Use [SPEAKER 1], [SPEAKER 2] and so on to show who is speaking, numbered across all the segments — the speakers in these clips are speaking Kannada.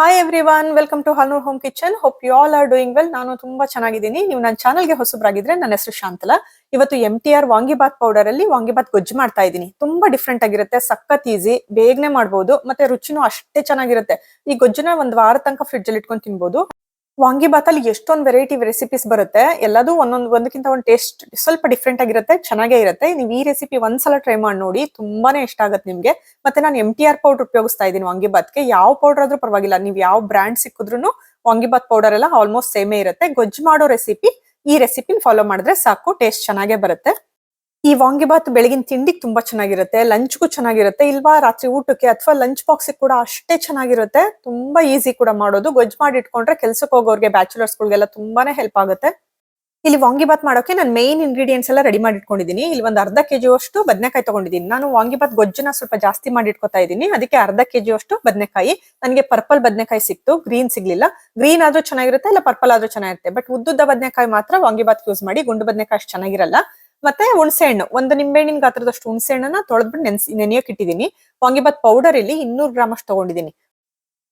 [SPEAKER 1] Hi everyone welcome to Halnur home kitchen hope you all are doing well ನಾನು ತುಂಬಾ ಚೆನ್ನಾಗಿದ್ದೀನಿ. ನೀವು ನನ್ನ ಚಾನಲ್ಗೆ ಹೊಸಬ್ರಾಗಿದ್ರೆ ನನ್ನ ಹೆಸರು ಶಾಂತಲಾ. ಇವತ್ತು M T R vangibath powder ಅಲ್ಲಿ ವಾಂಗಿಬಾತ್ ಗೊಜ್ಜು ಮಾಡ್ತಾ ಇದ್ದೀನಿ. ತುಂಬಾ ಡಿಫ್ರೆಂಟ್ ಆಗಿರುತ್ತೆ, ಸಖತ್ ಈಸಿ ಬೇಗನೆ ಮಾಡಬಹುದು ಮತ್ತೆ ರುಚಿನೂ ಅಷ್ಟೇ ಚೆನ್ನಾಗಿರುತ್ತೆ. ಈ ಗೊಜ್ಜುನ ಒಂದ್ ವಾರ ತನಕ ಫ್ರಿಡ್ಜ್ ಅಲ್ಲಿ ಇಟ್ಕೊಂಡು ತಿನ್ಬೋದು. ವಾಂಗಿಬಾತ್ ಅಲ್ಲಿ ಎಷ್ಟೊಂದು ವೆರೈಟಿ ರೆಸಿಪೀಸ್ ಬರುತ್ತೆ, ಎಲ್ಲದೂ ಒಂದೊಂದು, ಒಂದಕ್ಕಿಂತ ಒಂದು ಟೇಸ್ಟ್ ಸ್ವಲ್ಪ ಡಿಫ್ರೆಂಟ್ ಆಗಿರುತ್ತೆ, ಚೆನ್ನಾಗೇ ಇರುತ್ತೆ. ನೀವು ಈ ರೆಸಿಪಿ ಒಂದ್ಸಲ ಟ್ರೈ ಮಾಡಿ ನೋಡಿ, ತುಂಬಾನೇ ಇಷ್ಟ ಆಗುತ್ತೆ ನಿಮಗೆ. ಮತ್ತೆ ನಾನು ಎಂ ಟಿ ಆರ್ ಪೌಡರ್ ಉಪಯೋಗಿಸ್ತಾ ಇದ್ದೀನಿ ವಾಂಗಿಬಾತ್ಗೆ ಯಾವ ಪೌಡರ್ ಆದ್ರೂ ಪರವಾಗಿಲ್ಲ, ನೀವು ಯಾವ ಬ್ರ್ಯಾಂಡ್ ಸಿಕ್ಕಿದ್ರು ವಾಂಗಿಬಾತ್ ಪೌಡರ್ ಎಲ್ಲ ಆಲ್ಮೋಸ್ಟ್ ಸೇಮೇ ಇರುತ್ತೆ. ಗೊಜ್ಜು ಮಾಡೋ ರೆಸಿಪಿ ಈ ರೆಸಿಪಿನ ಫಾಲೋ ಮಾಡಿದ್ರೆ ಸಾಕು ಟೇಸ್ಟ್ ಚೆನ್ನಾಗೇ ಬರುತ್ತೆ. ಈ ವಾಂಗಿಬಾತ್ ಬೆಳಗಿನ ತಿಂಡಿಗೆ ತುಂಬಾ ಚೆನ್ನಾಗಿರುತ್ತೆ, ಲಂಚ್ಗೂ ಚೆನ್ನಾಗಿರುತ್ತೆ, ಇಲ್ವಾ ರಾತ್ರಿ ಊಟಕ್ಕೆ ಅಥವಾ ಲಂಚ್ ಬಾಕ್ಸ್ ಕೂಡ ಅಷ್ಟೇ ಚೆನ್ನಾಗಿರುತ್ತೆ. ತುಂಬಾ ಈಸಿ ಕೂಡ ಮಾಡೋದು. ಗೊಜ್ಜು ಮಾಡಿ ಇಟ್ಕೊಂಡ್ರೆ ಕೆಲ್ಸಕ್ಕೆ ಹೋಗೋರ್ಗೆ, ಬ್ಯಾಚುಲರ್ಸ್ಗಳಿಗೆಲ್ಲ ತುಂಬಾನೇ ಹೆಲ್ಪ್ ಆಗುತ್ತೆ. ಇಲ್ಲಿ ವಾಂಗಿಬಾತ್ ಮಾಡೋಕೆ ನಾನು ಮೇನ್ ಇಂಗ್ರೀಡಿಯೆಂಟ್ಸ್ ಎಲ್ಲ ರೆಡಿ ಮಾಡಿ ಇಟ್ಕೊಂಡಿದ್ದೀನಿ ಇಲ್ಲಿ ಒಂದು ಅರ್ಧ ಕೆಜಿ ಅಷ್ಟು ಬದನೆಕಾಯಿ ತಗೊಂಡಿದ್ದೀನಿ ನಾನು ವಾಂಗಿಬಾತ್ ಗೊಜ್ಜನ ಸ್ವಲ್ಪ ಜಾಸ್ತಿ ಮಾಡಿ ಇಟ್ಕೊತಾ ಇದ್ದೀನಿ ಅದಕ್ಕೆ ಅರ್ಧ ಕೆಜಿ ಅಷ್ಟು ಬದನೆಕಾಯಿ. ನನಗೆ ಪರ್ಪಲ್ ಬದನೆಕಾಯಿ ಸಿಕ್ತು. ಗ್ರೀನ್ ಸಿಗ್ಲಿಲ್ಲ. ಗ್ರೀನ್ ಆದ್ರೂ ಚೆನ್ನಾಗಿರುತ್ತೆ, ಇಲ್ಲ ಪರ್ಪಲ್ ಆದ್ರೂ ಚೆನ್ನಾಗಿರುತ್ತೆ. ಬಟ್ ಉದ್ದುದ್ದ ಬದನೆಕಾಯಿ ಮಾತ್ರ ವಾಂಗಿಬಾತ್ ಯೂಸ್ ಮಾಡಿ ಗುಂಡು ಬದನೆಕಾಯಿ ಅಷ್ಟು ಚೆನ್ನಾಗಿರಲ್ಲ. ಮತ್ತೆ ಹುಣಸೆ ಹಣ್ಣು ಒಂದು ನಿಂಬೆಹಣ್ಣಿನ ಗಾತ್ರದಷ್ಟು ಹುಣಸೆ ಹಣ್ಣನ್ನ ತೊಳೆದ್ಬಿಟ್ಟು ನೆನ್ಸಿ, ನೆನೆಯೋಕ್ ಇಟ್ಟಿದ್ದೀನಿ. ವಾಂಗಿಬಾತ್ ಪೌಡರ್ ಇಲ್ಲಿ ಇನ್ನೂರು ಗ್ರಾಮ್ ಅಷ್ಟು ತಗೊಂಡಿದ್ದೀನಿ.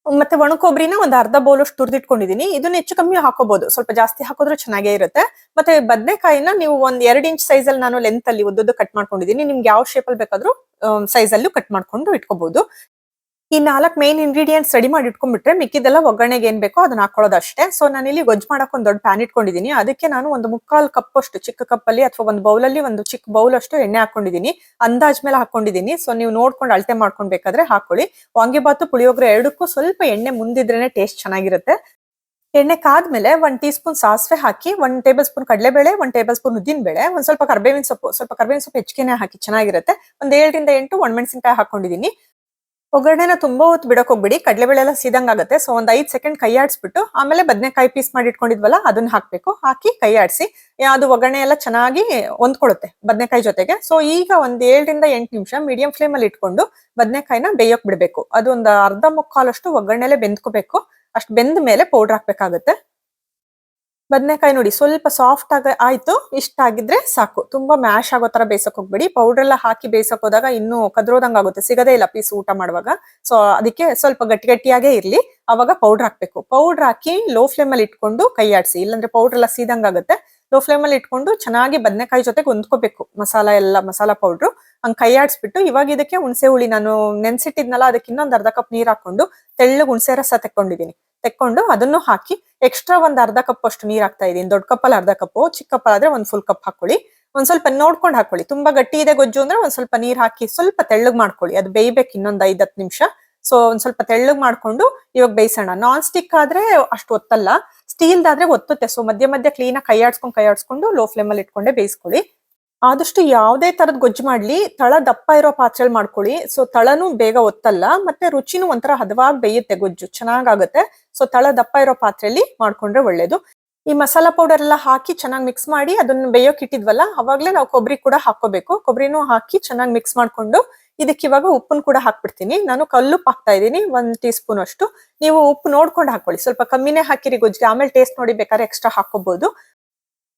[SPEAKER 1] ಮತ್ತೆ ಒಣ ಕೊಬ್ಬರಿನ ಒಂದು ಅರ್ಧ ಬೌಲಷ್ಟು ತುರಿದಿಟ್ಕೊಂಡಿದ್ದೀನಿ. ಇದನ್ನ ಹೆಚ್ಚು ಕಮ್ಮಿ ಹಾಕೋಬಹುದು ಸ್ವಲ್ಪ ಜಾಸ್ತಿ ಹಾಕಿದ್ರೆ ಚೆನ್ನಾಗೇ ಇರುತ್ತೆ. ಮತ್ತೆ ಬದನೆಕಾಯಿನ ನೀವು ಒಂದ್ ಎರಡ್ ಇಂಚ್ ಸೈಜ್ ಅಲ್ಲಿ ನಾನು ಲೆಂತ್ ಅಲ್ಲಿ ಉದ್ದದ್ದು ಕಟ್ ಮಾಡ್ಕೊಂಡಿದ್ದೀನಿ. ನಿಮ್ಗೆ ಯಾವ ಶೇಪ್ ಅಲ್ಲಿ ಬೇಕಾದ್ರೂ ಸೈಜ್ ಅಲ್ಲೂ ಕಟ್ ಮಾಡ್ಕೊಂಡು ಇಟ್ಕೋಬಹುದು ಈ ನಾಲ್ಕು ಮೇನ್ ಇಂಗ್ರೀಡಿಯೆಂಟ್ಸ್ ರೆಡಿ ಮಾಡಿ ಇಟ್ಕೊಂಡ್ಬಿಟ್ರೆ ಮಿಕ್ಕಿದೆಲ್ಲ ಒಗ್ಗರಣೆಗೆ ಏನ್ ಬೇಕೋ ಅದನ್ನ ಹಾಕೊಳ್ಳೋದು ಅಷ್ಟೇ ಸೊ ನಾನಿಲ್ಲಿ ಗೊಜ್ಜು ಮಾಡಕ್ ಒಂದು ದೊಡ್ಡ ಪ್ಯಾನ್ ಇಟ್ಕೊಂಡಿದ್ದೀನಿ ಅದಕ್ಕೆ ನಾನು ಒಂದು ಮುಕ್ಕಾಲ್ ಕಪ್ ಅಷ್ಟು ಚಿಕ್ಕ ಕಪ್ ಅಲ್ಲಿ ಅಥವಾ ಒಂದು ಬೌಲಲ್ಲಿ ಒಂದು ಚಿಕ್ಕ ಬೌಲ್ ಅಷ್ಟು ಎಣ್ಣೆ ಹಾಕೊಂಡಿದ್ದೀನಿ ಅಂದಾಜ್ ಮೇಲೆ ಹಾಕೊಂಡಿದ್ದೀನಿ ಸೊ ನೀವು ನೋಡ್ಕೊಂಡು ಅಳತೆ ಮಾಡ್ಕೊಂಡ್ಬೇಕಾದ್ರೆ ಹಾಕೊಳ್ಳಿ. ವಾಂಗಿಬಾತು ಪುಳಿಯೋಗರೆ ಎರಡಕ್ಕೂ ಸ್ವಲ್ಪ ಎಣ್ಣೆ ಮುಂದಿದ್ರೇನೆ ಟೇಸ್ಟ್ ಚೆನ್ನಾಗಿರುತ್ತೆ. ಎಣ್ಣೆ ಕಾದ್ಮೇಲೆ ಒಂದ್ ಟೀ ಸ್ಪೂನ್ ಸಾಸಿವೆ ಹಾಕಿ, ಒಂದ್ ಟೇಬಲ್ ಸ್ಪೂನ್ ಕಡಲೆಬೇಳೆ, ಒಂದ್ ಟೇಬಲ್ ಸ್ಪೂನ್ ಉದ್ದಿನ ಬೇಳೆ ಒಂದ್ ಸ್ವಲ್ಪ ಕರ್ಬೇವಿನ ಸೊಪ್ಪು, ಸ್ವಲ್ಪ ಕರ್ಬೇವಿನ ಸೊಪ್ಪು ಹೆಚ್ಚಿಗೆನೆ ಹಾಕಿ ಚೆನ್ನಾಗಿರುತ್ತೆ. ಒಂದ್ ಏಳರಿಂದ ಎಂಟು ಒಣಮೆಣಸಿನಕಾಯಿ ಹಾಕೊಂಡಿದ್ದೀನಿ ಒಗ್ಗರಣೆನ ತುಂಬಾ ಹೊತ್ತು ಬಿಡಕ್ ಹೋಗ್ಬಿಡಿ. ಕಡಲೆಬೇಳೆ ಎಲ್ಲ ಸೀದಂಗ್ ಆಗುತ್ತೆ. ಸೊ ಒಂದ್ ಐದ್ ಸೆಕೆಂಡ್ ಕೈ ಆಡಿಸ್ಬಿಟ್ಟು ಆಮೇಲೆ ಬದನೆಕಾಯಿ ಪೀಸ್ ಮಾಡಿ ಇಟ್ಕೊಂಡಿದ್ವಲ್ಲ ಅದನ್ನ ಹಾಕ್ಬೇಕು. ಹಾಕಿ ಕೈ ಆಡಿಸಿ ಅದು ಒಗ್ಗರಣೆ ಎಲ್ಲ ಚೆನ್ನಾಗಿ ಹೊಂದ್ಕೊಳುತ್ತೆ ಬದನೆಕಾಯಿ ಜೊತೆಗೆ. ಸೊ ಈಗ ಒಂದ್ ಏಳರಿಂದ ಎಂಟು ನಿಮಿಷ ಮೀಡಿಯಂ ಫ್ಲೇಮ್ ಅಲ್ಲಿ ಇಟ್ಕೊಂಡು ಬದನೆಕಾಯಿನ ಬೇಯೋಕ್ ಬಿಡ್ಬೇಕು. ಅದೊಂದು ಅರ್ಧ ಮುಕ್ಕಾಲಷ್ಟು ಒಗ್ಗರಣೆಲೆ ಬೆಂದ್ಕೋಬೇಕು. ಅಷ್ಟು ಬೆಂದ ಮೇಲೆ ಪೌಡರ್ ಹಾಕ್ಬೇಕಾಗುತ್ತೆ. ಬದನೆಕಾಯಿ ನೋಡಿ, ಸ್ವಲ್ಪ ಸಾಫ್ಟ್ ಆಗ ಆಯ್ತು, ಇಷ್ಟ ಆಗಿದ್ರೆ ಸಾಕು. ತುಂಬಾ ಮ್ಯಾಶ್ ಆಗೋ ತರ ಬೇಯಿಸಕ್ ಹೋಗ್ಬೇಡಿ. ಪೌಡರ್ ಎಲ್ಲ ಹಾಕಿ ಬೇಯಿಸಕ್ ಹೋದಾಗ ಇನ್ನೂ ಕದ್ರೋದಂಗ್ ಆಗುತ್ತೆ. ಸಿಗದೇ ಇಲ್ಲ ಪೀಸ್ ಊಟ ಮಾಡುವಾಗ. ಸೊ ಅದಕ್ಕೆ ಸ್ವಲ್ಪ ಗಟ್ಟಿ ಗಟ್ಟಿಯಾಗೇ ಇರ್ಲಿ. ಅವಾಗ ಪೌಡರ್ ಹಾಕ್ಬೇಕು. ಪೌಡರ್ ಹಾಕಿ ಲೋ ಫ್ಲೇಮ್ ಅಲ್ಲಿ ಇಟ್ಕೊಂಡು ಕೈ ಆಡಿಸಿ. ಇಲ್ಲಾಂದ್ರೆ ಪೌಡರ್ ಎಲ್ಲ ಸೀದಂಗ್ ಆಗುತ್ತೆ. ಲೋ ಫ್ಲೇಮ್ ಅಲ್ಲಿ ಇಟ್ಕೊಂಡು ಚೆನ್ನಾಗಿ ಬದನೆಕಾಯಿ ಜೊತೆಗೆ ಹೊಂದ್ಕೋಬೇಕು ಮಸಾಲ ಎಲ್ಲ, ಮಸಾಲ ಪೌಡ್ರು ಹಂಗ್ ಕೈ ಆಡಿಸ್ಬಿಟ್ಟು ಇವಾಗ ಇದಕ್ಕೆ ಹುಣಸೆ ಹುಳಿ ನಾನು ನೆನ್ಸಿಟ್ಟಿದ್ನಲ್ಲ, ಅದಕ್ಕೆ ಇನ್ನೊಂದು ಅರ್ಧ ಕಪ್ ನೀರ್ ಹಾಕೊಂಡು ತೆಳ್ಳಗೆ ಹುಣಸೆ ರಸ ತೆಕ್ಕೊಂಡಿದ್ದೀನಿ ತೆಕ್ಕೊಂಡು ಅದನ್ನು ಹಾಕಿ ಎಕ್ಸ್ಟ್ರಾ ಒಂದ್ ಅರ್ಧ ಕಪ್ ಅಷ್ಟು ನೀರ್ ಹಾಕ್ತಾ ಇದೀನಿ ದೊಡ್ಡ ಕಪ್ಪಲ್ಲಿ ಅರ್ಧ ಕಪ್ಪು ಚಿಕ್ಕ ಕಪ್ ಆದ್ರೆ ಒಂದ್ ಫುಲ್ ಕಪ್ ಹಾಕೊಳ್ಳಿ. ಒಂದ್ ಸ್ವಲ್ಪ ನೋಡ್ಕೊಂಡು ಹಾಕೊಳ್ಳಿ. ತುಂಬಾ ಗಟ್ಟಿ ಇದೆ ಗೊಜ್ಜು ಅಂದ್ರೆ ಒಂದ್ ಸ್ವಲ್ಪ ನೀರ್ ಹಾಕಿ ಸ್ವಲ್ಪ ತೆಳ್ಳಗ್ ಮಾಡ್ಕೊಳ್ಳಿ. ಅದು ಬೇಯ್ಬೇಕು ಇನ್ನೊಂದ್ ಐದ್ ಹತ್ತು ನಿಮಿಷ. ಸೊ ಒಂದ್ ಸ್ವಲ್ಪ ತೆಳ್ಳಗ್ ಮಾಡ್ಕೊಂಡು ಇವಾಗ ಬೇಯಿಸೋಣ. ನಾನ್ ಸ್ಟಿಕ್ ಆದ್ರೆ ಅಷ್ಟು ಒತ್ತಲ್ಲ. ಸ್ಟೀಲ್ ಆದ್ರೆ ಒತ್ತುತ್ತೆ. ಸೊ ಮಧ್ಯ ಮಧ್ಯ ಕ್ಲೀನ್ ಆಗಿ ಕೈ ಆಡ್ಸ್ಕೊಂಡು ಕೈ ಆಡ್ಸ್ಕೊಂಡು ಲೋ ಫ್ಲೇಮ್ ಅಲ್ಲಿ ಇಟ್ಕೊಂಡೆ ಬೇಯಿಸ್ಕೊಳ್ಳಿ. ಆದಷ್ಟು ಯಾವುದೇ ತರದ್ ಗೊಜ್ಜು ಮಾಡ್ಲಿ, ತಳ ದಪ್ಪ ಇರೋ ಪಾತ್ರೆಲ್ ಮಾಡ್ಕೊಳ್ಳಿ ಸೊ ತಳನು ಬೇಗ ಒತ್ತಲ್ಲ, ಮತ್ತೆ ರುಚಿನೂ ಒಂಥರ ಹದವಾಗಿ ಬೇಯುತ್ತೆ ಗೊಜ್ಜು, ಚೆನ್ನಾಗಾಗುತ್ತೆ. ಸೊ ತಳ ದಪ್ಪ ಇರೋ ಪಾತ್ರೆಯಲ್ಲಿ ಮಾಡ್ಕೊಂಡ್ರೆ ಒಳ್ಳೇದು. ಈ ಮಸಾಲಾ ಪೌಡರ್ ಎಲ್ಲ ಹಾಕಿ ಚೆನ್ನಾಗಿ ಮಿಕ್ಸ್ ಮಾಡಿ, ಅದನ್ನ ಬೇಯೋಕ್ ಇಟ್ಟಿದ್ವಲ್ಲ, ಅವಾಗ್ಲೇ ನಾವು ಕೊಬ್ಬರಿ ಕೂಡ ಹಾಕೋಬೇಕು ಕೊಬ್ಬರಿನೂ ಹಾಕಿ ಚೆನ್ನಾಗಿ ಮಿಕ್ಸ್ ಮಾಡ್ಕೊಂಡು, ಇದಕ್ಕೆ ಇವಾಗ ಉಪ್ಪನ್ನು ಕೂಡ ಹಾಕ್ಬಿಡ್ತೀನಿ. ನಾನು ಕಲ್ಲುಪ್ಪು ಹಾಕ್ತಾ ಇದ್ದೀನಿ, ಒಂದ್ ಟೀ ಸ್ಪೂನ್ ಅಷ್ಟು. ನೀವು ಉಪ್ಪು ನೋಡ್ಕೊಂಡು ಹಾಕೊಳ್ಳಿ ಸ್ವಲ್ಪ ಕಮ್ಮಿನೇ ಹಾಕಿರಿ ಗೊಜ್ಜಿಗೆ, ಆಮೇಲೆ ಟೇಸ್ಟ್ ನೋಡಿ ಬೇಕಾದ್ರೆ ಎಕ್ಸ್ಟ್ರಾ ಹಾಕೋಬಹುದು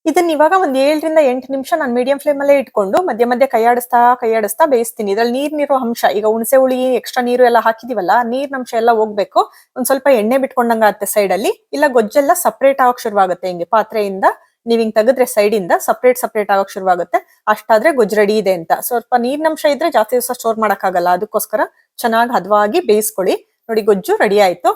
[SPEAKER 1] ಇದನ್ನ ಇವಾಗ ಒಂದ್ ಏಳರಿಂದ ಎಂಟು ನಿಮಿಷ ನಾನು ಮೀಡಿಯಂ ಫ್ಲೇಮ್ ಅಲ್ಲೇ ಇಟ್ಕೊಂಡು ಮಧ್ಯ ಮಧ್ಯ ಕೈಯಾಡಿಸ್ತಾ ಕೈಯಾಡಿಸ್ತಾ ಬೇಯಿಸ್ತೀನಿ. ಇದ್ರಲ್ಲಿ ನೀರ್ ನೀರು ಅಂಶ, ಈಗ ಹುಣಸೆ ಹುಳಿ ಎಕ್ಸ್ಟ್ರಾ ನೀರು ಎಲ್ಲ ಹಾಕಿದಿವಲ್ಲ ನೀರ್ ಅಂಶ ಎಲ್ಲ ಹೋಗ್ಬೇಕು. ಒಂದ್ ಸ್ವಲ್ಪ ಎಣ್ಣೆ ಬಿಟ್ಕೊಂಡಂಗ ಆಗುತ್ತೆ ಸೈಡ್ ಅಲ್ಲಿ. ಇಲ್ಲ ಗೊಜ್ಜೆಲ್ಲ ಸಪ್ರೇಟ್ ಆಗಕ್ ಶುರುವಾಗುತ್ತೆ ಹಿಂಗೆ ಪಾತ್ರೆಯಿಂದ. ನೀವ್ ಹಿಂಗ್ ತೆಗೆದ್ರೆ ಸೈಡ್ ಇಂದ ಸಪ್ರೇಟ್ ಸಪ್ರೇಟ್ ಆಗಕ್ ಶುರುವಾಗುತ್ತೆ. ಅಷ್ಟಾದ್ರೆ ಗೊಜ್ಜು ರೆಡಿ ಇದೆ ಅಂತ. ಸ್ವಲ್ಪ ನೀರಿನಂಶ ಇದ್ರೆ ಜಾಸ್ತಿ ದಿವಸ ಸ್ಟೋರ್ ಮಾಡಕ್ಕಾಗಲ್ಲ. ಅದಕ್ಕೋಸ್ಕರ ಚೆನ್ನಾಗಿ ಹದವಾಗಿ ಬೇಯಿಸ್ಕೊಳ್ಳಿ. ನೋಡಿ ಗೊಜ್ಜು ರೆಡಿ ಆಯ್ತು.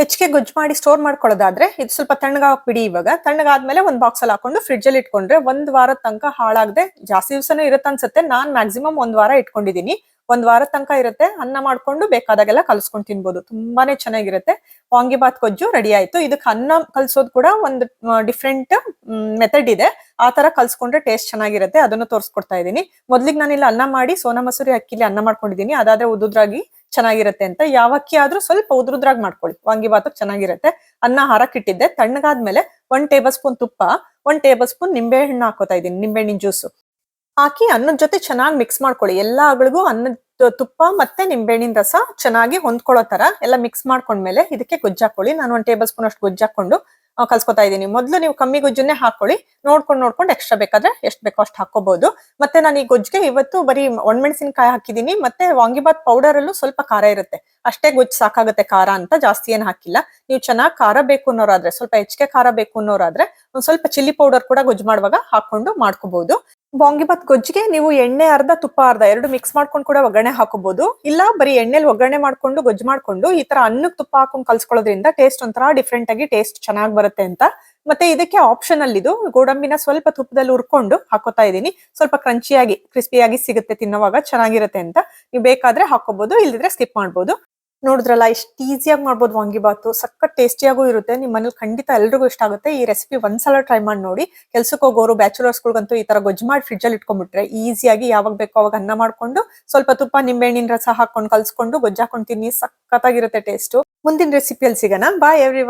[SPEAKER 1] ಹೆಚ್ಚಿಗೆ ಗೊಜ್ಜು ಮಾಡಿ ಸ್ಟೋರ್ ಮಾಡ್ಕೊಳ್ಳೋದಾದ್ರೆ ಇದು ಸ್ವಲ್ಪ ತಣ್ಣಗಾಗ್ ಬಿಡಿ ಇವಾಗ. ತಣ್ಣಗಾದ್ಮೇಲೆ ಒಂದು ಬಾಕ್ಸ್ ಅಲ್ಲಿ ಹಾಕೊಂಡು ಫ್ರಿಡ್ಜ್ ಅಲ್ಲಿ ಇಟ್ಕೊಂಡ್ರೆ ಒಂದ್ ವಾರದ ತನಕ ಹಾಳಾಗದೆ ಜಾಸ್ತಿ ದಿವಸನೂ ಇರುತ್ತೆ ಅನ್ಸುತ್ತೆ. ನಾನ್ ಮ್ಯಾಕ್ಸಿಮಮ್ ಒಂದ್ ವಾರ ಇಟ್ಕೊಂಡಿದೀನಿ. ಒಂದ್ ವಾರ ತನಕ ಇರುತ್ತೆ. ಅನ್ನ ಮಾಡ್ಕೊಂಡು ಬೇಕಾದಾಗೆಲ್ಲ ಕಲ್ಸ್ಕೊಂಡು ತಿನ್ಬೋದು. ತುಂಬಾನೇ ಚೆನ್ನಾಗಿರುತ್ತೆ. ವಾಂಗಿಬಾತ್ ಗೊಜ್ಜು ರೆಡಿ ಆಯ್ತು. ಇದಕ್ಕೆ ಅನ್ನ ಕಲ್ಸೋದು ಕೂಡ ಒಂದು ಡಿಫ್ರೆಂಟ್ ಮೆಥಡ್ ಇದೆ. ಆ ತರ ಕಲ್ಸ್ಕೊಂಡ್ರೆ ಟೇಸ್ಟ್ ಚೆನ್ನಾಗಿರುತ್ತೆ. ಅದನ್ನು ತೋರಿಸ್ಕೊಡ್ತಾ ಇದ್ದೀನಿ ಮೊದ್ಲಿಗೆ ನಾನಿಲ್ಲ ಅನ್ನ ಮಾಡಿ ಸೋನಾ ಮಸೂರಿ ಅಕ್ಕಿಲಿ ಅನ್ನ ಮಾಡ್ಕೊಂಡಿದ್ದೀನಿ ಅದಾದ್ರೆ ಉದುದ್ರಾಗಿ ಚೆನ್ನಾಗಿರುತ್ತೆ ಅಂತ ಯಾವ ಅಕ್ಕಿ ಆದ್ರೂ ಸ್ವಲ್ಪ ಉದ್ರುದ್ರಾಗ್ ಮಾಡ್ಕೊಳ್ಳಿ. ವಾಂಗಿಬಾತಕ್ ಚೆನ್ನಾಗಿರುತ್ತೆ. ಅನ್ನ ಹಾರಕ್ಕಿಟ್ಟಿದ್ದೆ. ತಣ್ಣಗಾದ್ಮೇಲೆ ಒಂದ್ ಟೇಬಲ್ ಸ್ಪೂನ್ ತುಪ್ಪ ಒಂದ್ ಟೇಬಲ್ ಸ್ಪೂನ್ ನಿಂಬೆ ಹಣ್ಣು ಹಾಕೋತಾ ಇದ್ದೀನಿ ನಿಂಬೆ ಹಣ್ಣಿನ ಜ್ಯೂಸು. ಹಾಕಿ ಅನ್ನದ ಜೊತೆ ಚೆನ್ನಾಗಿ ಮಿಕ್ಸ್ ಮಾಡ್ಕೊಳ್ಳಿ. ಎಲ್ಲಾ ಅಗಳಿಗೂ ಅನ್ನದ ತುಪ್ಪ ಮತ್ತೆ ನಿಂಬೆಹಣ್ಣಿನ ರಸ ಚೆನ್ನಾಗಿ ಹೊಂದ್ಕೊಳ್ಳೋ ತರ ಎಲ್ಲ ಮಿಕ್ಸ್ ಮಾಡ್ಕೊಂಡ್ಮೇಲೆ ಇದಕ್ಕೆ ಗೊಜ್ಜಾಕೊಳ್ಳಿ ನಾನು ಒಂದ್ ಟೇಬಲ್ ಸ್ಪೂನ್ ಅಷ್ಟು ಗೊಜ್ಜು ಹಾಕೊಂಡು ಆ, ಕಲ್ಸ್ಕೊತಾ ಇದ್ದೀನಿ ಮೊದಲು ನೀವು ಕಮ್ಮಿ ಗೊಜ್ಜನ್ನೇ ಹಾಕೊಳ್ಳಿ ನೋಡ್ಕೊಂಡು ನೋಡ್ಕೊಂಡು ಎಕ್ಸ್ಟ್ರಾ ಬೇಕಾದ್ರೆ ಎಷ್ಟು ಬೇಕೋ ಅಷ್ಟು ಹಾಕೋಬಹುದು ಮತ್ತೆ ನಾನು ಈ ಗೊಜ್ಜಿಗೆ ಇವತ್ತು ಬರೀ ಒಣಮೆಣಸಿನಕಾಯಿ ಹಾಕಿದ್ದೀನಿ ಮತ್ತೆ ವಾಂಗಿಬಾತ್ ಪೌಡರ್ ಅಲ್ಲೂ ಸ್ವಲ್ಪ ಖಾರ ಇರುತ್ತೆ. ಅಷ್ಟೇ ಗೊಜ್ಜು ಸಾಕಾಗುತ್ತೆ ಖಾರ ಅಂತ ಜಾಸ್ತಿ ಏನು ಹಾಕಿಲ್ಲ. ನೀವು ಚೆನ್ನಾಗಿ ಖಾರ ಬೇಕು ಅನ್ನೋರಾದ್ರೆ, ಸ್ವಲ್ಪ ಹೆಚ್ಚಿಗೆ ಖಾರ ಬೇಕು ಅನ್ನೋರಾದ್ರೆ, ಒಂದ್ ಸ್ವಲ್ಪ ಚಿಲ್ಲಿ ಪೌಡರ್ ಕೂಡ ಗೊಜ್ಜು ಮಾಡುವಾಗ ಹಾಕೊಂಡು ಮಾಡ್ಕೋಬಹುದು ವಾಂಗಿಬಾತ್ ಗೊಜ್ಜಿಗೆ ನೀವು ಎಣ್ಣೆ, ಅರ್ಧ ತುಪ್ಪ, ಅರ್ಧ ಎರಡು ಮಿಕ್ಸ್ ಮಾಡ್ಕೊಂಡು ಕೂಡ ಒಗ್ಗರಣೆ ಹಾಕೋಬಹುದು ಇಲ್ಲ, ಬರೀ ಎಣ್ಣೆಲಿ ಒಗ್ಗರಣೆ ಮಾಡ್ಕೊಂಡು, ಗೊಜ್ಜು ಮಾಡ್ಕೊಂಡು ಈ ತರ ಅನ್ನಕ್ಕೆ ತುಪ್ಪ ಹಾಕೊಂಡು ಕಲ್ಸ್ಕೊಳ್ಳೋದ್ರಿಂದ ಟೇಸ್ಟ್ ಒಂಥರ ಡಿಫ್ರೆಂಟ್ ಆಗಿ ಟೇಸ್ಟ್ ಚೆನ್ನಾಗಿ ಬರುತ್ತೆ ಅಂತ. ಮತ್ತೆ ಇದಕ್ಕೆ ಆಪ್ಷನ್ ಅಲ್ಲಿ ಇದು ಗೋಡಂಬಿನ ಸ್ವಲ್ಪ ತುಪ್ಪದಲ್ಲಿ ಹುರ್ಕೊಂಡು ಹಾಕೋತಾ ಇದೀನಿ ಸ್ವಲ್ಪ ಕ್ರಂಚಿಯಾಗಿ ಕ್ರಿಸ್ಪಿಯಾಗಿ ಸಿಗುತ್ತೆ ತಿನ್ನೋವಾಗ, ಚೆನ್ನಾಗಿರುತ್ತೆ ಅಂತ. ನೀವು ಬೇಕಾದ್ರೆ ಹಾಕೋಬಹುದು ಇಲ್ದಿದ್ರೆ ಸ್ಕಿಪ್ ಮಾಡ್ಬೋದು. ನೋಡಿದ್ರಲ್ಲ ಇಷ್ಟು ಈಸಿಯಾಗಿ ಮಾಡ್ಬೋದು ವಾಂಗಿಬಾತು ಸಖತ್ ಟೇಸ್ಟಿಯಾಗೂ ಇರುತ್ತೆ. ನಿಮ್ಮ ಮನೇಲಿ ಖಂಡಿತ ಎಲ್ರಿಗೂ ಇಷ್ಟ ಆಗುತ್ತೆ. ಈ ರೆಸಿಪಿ ಒಂದ್ಸಲ ಟ್ರೈ ಮಾಡಿ ನೋಡಿ. ಕೆಲ್ಸಕ್ಕೆ ಹೋಗೋರು ಬ್ಯಾಚುಲರ್ಸ್ಗಳಿಗಂತೂ ಈ ತರ ಗೊಜ್ಜು ಮಾಡಿ ಫ್ರಿಡ್ಜಲ್ಲಿ ಇಟ್ಕೊಂಡ್ಬಿಟ್ರೆ ಈಸಿಯಾಗಿ ಯಾವಾಗ ಬೇಕೋ ಅವಾಗ ಅನ್ನ ಮಾಡ್ಕೊಂಡು, ಸ್ವಲ್ಪ ತುಪ್ಪ ನಿಂಬೆಹಣ್ಣಿನ ರಸ ಹಾಕೊಂಡು ಕಲ್ಸ್ಕೊಂಡು ಗೊಜ್ಜು ಹಾಕೊಂಡು ತಿನ್ನಿ. ಸಖತ್ತಾಗಿರುತ್ತೆ ಟೇಸ್ಟ್ ಮುಂದಿನ ರೆಸಿಪಿಯಲ್ಲಿ ಸಿಗೋಣ. ಬಾಯ್ ಎವ್ರಿ